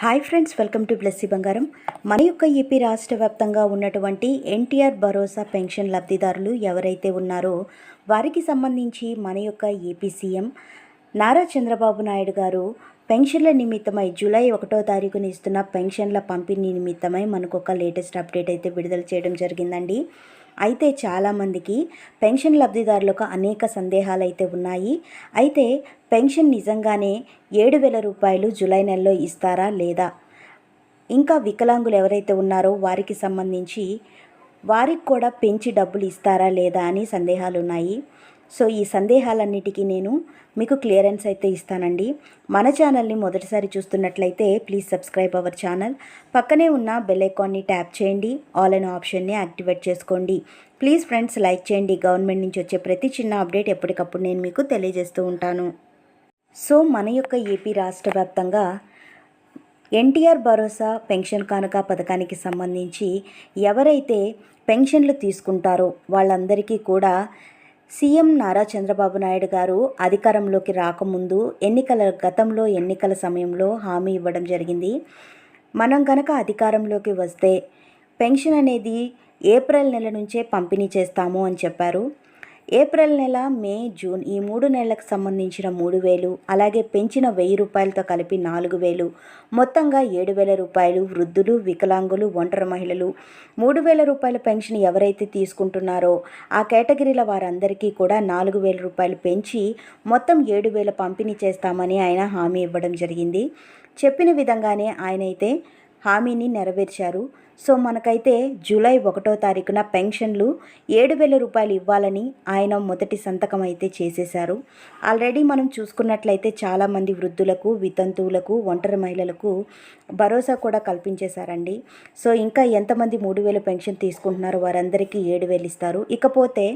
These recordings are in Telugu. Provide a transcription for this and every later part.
Hi friends welcome to Blessy బంగారం. మన యొక్క ఏపీ రాష్ట్ర వ్యాప్తంగా ఉన్నటువంటి ఎన్టీఆర్ భరోసా పెన్షన్ లబ్ధిదారులు ఎవరైతే ఉన్నారో వారికి సంబంధించి మన యొక్క ఏపీ సీఎం నారా చంద్రబాబు నాయుడు గారు పెన్షన్ల నిమిత్తమై జూలై ఒకటో తారీఖున ఇస్తున్న పెన్షన్ల పంపిణీ నిమిత్తమై మనకు ఒక లేటెస్ట్ అప్డేట్ అయితే విడుదల చేయడం జరిగిందండి. అయితే చాలామందికి పెన్షన్ లబ్ధిదారులకు అనేక సందేహాలు అయితే ఉన్నాయి. అయితే పెన్షన్ నిజంగానే ఏడు వేల రూపాయలు జూలై నెలలో ఇస్తారా లేదా? ఇంకా వికలాంగులు ఎవరైతే ఉన్నారో వారికి సంబంధించి వారికి కూడా పెంచి డబ్బులు ఇస్తారా లేదా అని సందేహాలు ఉన్నాయి. సో ఈ సందేహాలన్నిటికీ నేను మీకు క్లియరెన్స్ అయితే ఇస్తానండి. మన ఛానల్ని మొదటిసారి చూస్తున్నట్లయితే ప్లీజ్ సబ్స్క్రైబ్ అవర్ ఛానల్. పక్కనే ఉన్న బెల్ ఐకాన్ని ట్యాప్ చేయండి. ఆల్ అనే ఆప్షన్ని యాక్టివేట్ చేసుకోండి. ప్లీజ్ ఫ్రెండ్స్ లైక్ చేయండి. గవర్నమెంట్ నుంచి వచ్చే ప్రతి చిన్న అప్డేట్ ఎప్పటికప్పుడు నేను మీకు తెలియజేస్తూ ఉంటాను. సో మన యొక్క ఏపీ రాష్ట్ర వ్యాప్తంగా ఎన్టీఆర్ భరోసా పెన్షన్ కానుక పథకానికి సంబంధించి ఎవరైతే పెన్షన్లు తీసుకుంటారో వాళ్ళందరికీ కూడా సీఎం నారా చంద్రబాబు నాయుడు గారు అధికారంలోకి రాకముందు ఎన్నికల గతంలో ఎన్నికల సమయంలో హామీ ఇవ్వడం జరిగింది. మనం కనుక అధికారంలోకి వస్తే పెన్షన్ అనేది ఏప్రిల్ నెల నుంచే పంపిణీ చేస్తాము అని చెప్పారు. ఏప్రిల్ నెల మే జూన్ ఈ మూడు నెలలకు సంబంధించిన మూడు వేలు అలాగే పెంచిన వెయ్యి రూపాయలతో కలిపి నాలుగు వేలు. మొత్తంగా ఏడు వేల రూపాయలు వృద్ధులు వికలాంగులు ఒంటరి మహిళలు. మూడు వేల రూపాయల పెన్షన్ ఎవరైతే తీసుకుంటున్నారో ఆ కేటగిరీల వారందరికీ కూడా నాలుగు వేల రూపాయలు పెంచి మొత్తం ఏడు వేల పంపిణీ చేస్తామని ఆయన హామీ ఇవ్వడం జరిగింది. చెప్పిన విధంగానే ఆయన అయితే హామీని నెరవేర్చారు. సో మనకైతే జూలై ఒకటో తారీఖున పెన్షన్లు ఏడు వేల రూపాయలు ఇవ్వాలని ఆయన మొదటి సంతకం అయితే చేసేశారు. ఆల్రెడీ మనం చూసుకున్నట్లయితే చాలామంది వృద్ధులకు వితంతువులకు ఒంటరి మహిళలకు భరోసా కూడా కల్పించేశారండి. సో ఇంకా ఎంతమంది మూడు వేల పెన్షన్ తీసుకుంటున్నారో వారందరికీ ఏడు వేలు ఇస్తారు. ఇకపోతే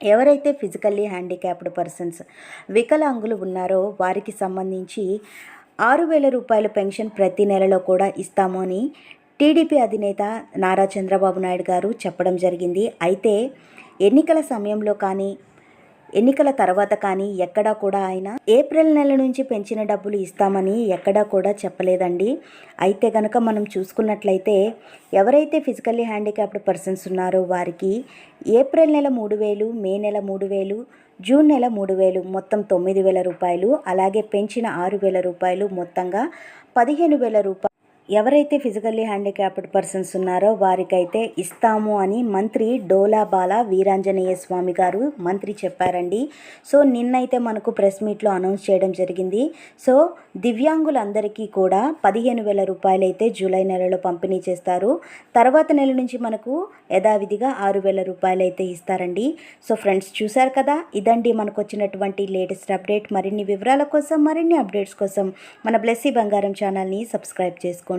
ఎవరైతే ఫిజికల్లీ హ్యాండిక్యాప్డ్ పర్సన్స్ వికలాంగులు ఉన్నారో వారికి సంబంధించి ఆరు వేల రూపాయల పెన్షన్ ప్రతి నెలలో కూడా ఇస్తామని టీడీపీ అధినేత నారా చంద్రబాబు నాయుడు గారు చెప్పడం జరిగింది. అయితే ఎన్నికల సమయంలో కానీ ఎన్నికల తర్వాత కానీ ఎక్కడా కూడా ఆయన ఏప్రిల్ నెల నుంచి పెంచిన డబ్బులు ఇస్తామని ఎక్కడా కూడా చెప్పలేదండి. అయితే గనక మనం చూసుకున్నట్లయితే ఎవరైతే ఫిజికల్లీ హ్యాండిక్యాప్డ్ పర్సన్స్ ఉన్నారో వారికి ఏప్రిల్ నెల మూడు వేలు మే నెల మూడు వేలు జూన్ నెల మూడు వేలు మొత్తం తొమ్మిది వేల రూపాయలు అలాగే పెంచిన ఆరు వేల రూపాయలు మొత్తంగా పదిహేను వేల రూపాయలు ఎవరైతే ఫిజికల్లీ హ్యాండిక్యాప్డ్ పర్సన్స్ ఉన్నారో వారికైతే ఇస్తాము అని మంత్రి డోలాబాల వీరాంజనేయ స్వామి గారు మంత్రి చెప్పారండి. సో నిన్నైతే మనకు ప్రెస్ మీట్లో అనౌన్స్ చేయడం జరిగింది. సో దివ్యాంగులందరికీ కూడా పదిహేను వేల రూపాయలు అయితే జూలై నెలలో పంపిణీ చేస్తారు. తర్వాత నెల నుంచి మనకు యథావిధిగా ఆరు వేల రూపాయలు అయితే ఇస్తారండి. సో ఫ్రెండ్స్ చూశారు కదా? ఇదండి మనకు వచ్చినటువంటి లేటెస్ట్ అప్డేట్ మరిన్ని వివరాల కోసం మరిన్ని అప్డేట్స్ కోసం మన బ్లెస్సీ బంగారం ఛానల్ని సబ్స్క్రైబ్ చేసుకోండి.